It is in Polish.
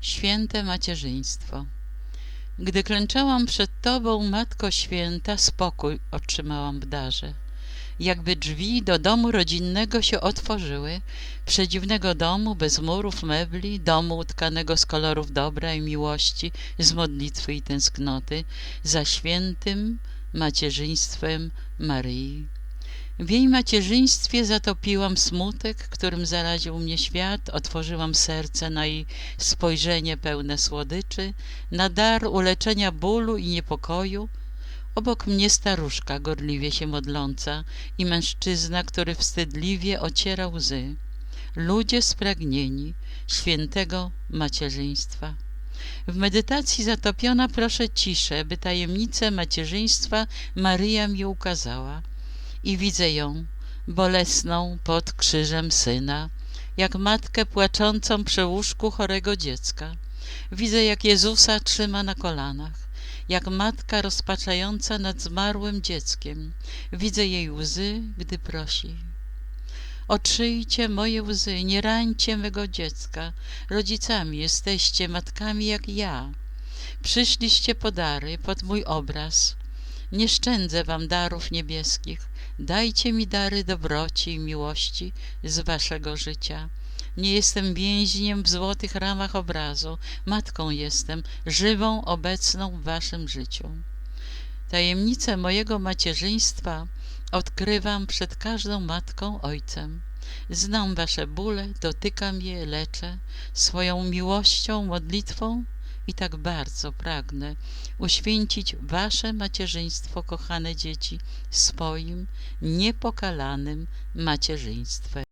Święte macierzyństwo. Gdy klęczałam przed Tobą, Matko Święta, spokój otrzymałam w darze. Jakby drzwi do domu rodzinnego się otworzyły, przedziwnego domu bez murów, mebli, domu utkanego z kolorów dobra i miłości, z modlitwy i tęsknoty, za świętym macierzyństwem Maryi. W jej macierzyństwie zatopiłam smutek, którym zaraził mnie świat, otworzyłam serce na jej spojrzenie pełne słodyczy, na dar uleczenia bólu i niepokoju. Obok mnie staruszka gorliwie się modląca i mężczyzna, który wstydliwie ociera łzy. Ludzie spragnieni świętego macierzyństwa. W medytacji zatopiona proszę ciszę, by tajemnicę macierzyństwa Maryja mi ukazała i widzę ją, bolesną pod krzyżem syna, jak matkę płaczącą przy łóżku chorego dziecka. Widzę, jak Jezusa trzyma na kolanach, jak matka rozpaczająca nad zmarłym dzieckiem. Widzę jej łzy, gdy prosi. Otrzyjcie moje łzy, nie rańcie mego dziecka. Rodzicami jesteście, matkami jak ja. Przyszliście po dary, pod mój obraz. Nie szczędzę wam darów niebieskich. Dajcie mi dary dobroci i miłości z waszego życia. Nie jestem więźniem w złotych ramach obrazu. Matką jestem, żywą, obecną w waszym życiu. Tajemnicę mojego macierzyństwa odkrywam przed każdą matką, ojcem. Znam wasze bóle, dotykam je, leczę swoją miłością, modlitwą i tak bardzo pragnę uświęcić wasze macierzyństwo, kochane dzieci, swoim niepokalanym macierzyństwem.